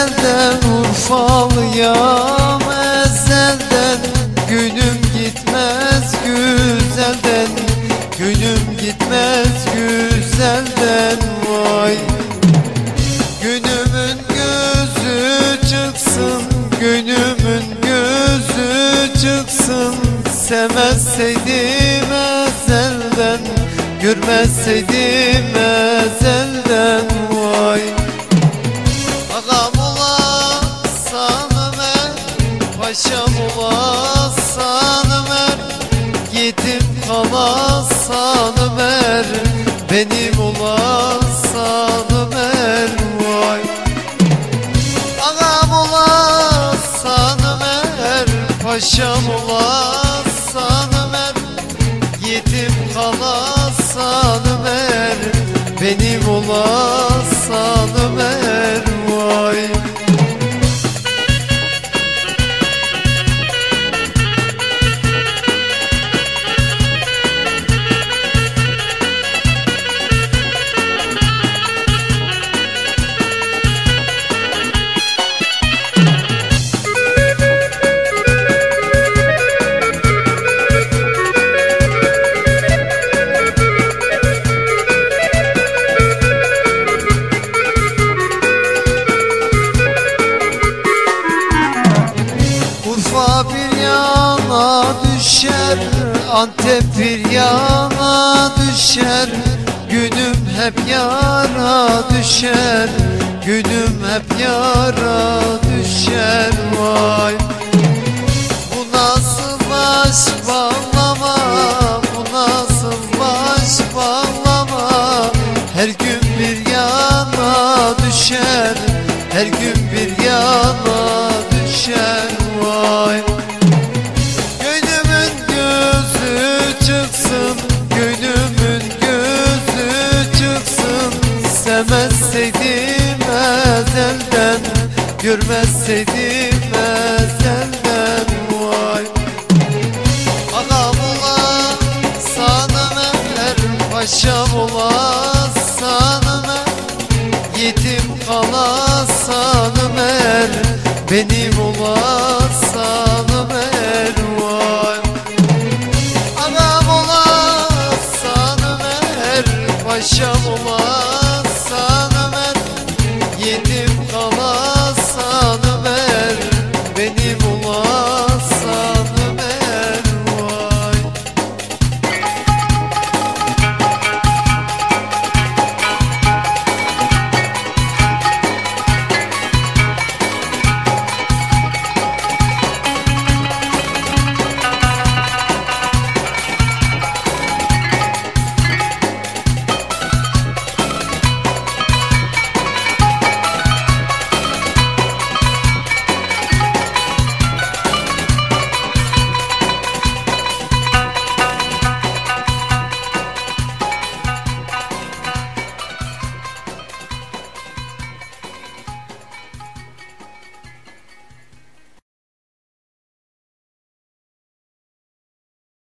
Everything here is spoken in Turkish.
ezelden Urfalıyam ezelden. Günüm gitmez güzelden. Günüm gitmez güzelden. Vay. Günümün gözü çıksın Günümün gözü çıksın. Sevmezseydim ezelden Görmezseydim ezelden. Vay. Paşam olasan Ömer Yetim kalasan Ömer Benim olasan Ömer Vay. Ağam olasan Ömer Paşam olasan Ömer Yetim kalasan Ömer Benim olasan Ömer yana düşer Antep bir yana düşer Günüm hep yara düşer Günüm hep yara düşer. Vay Görmezseydim ben senden vay Anam ulan sana meher paşam ulan sana Yetim kalan sana meher benim ulan sana meher vay Anam ulan sana meher paşam ulan sana Yetim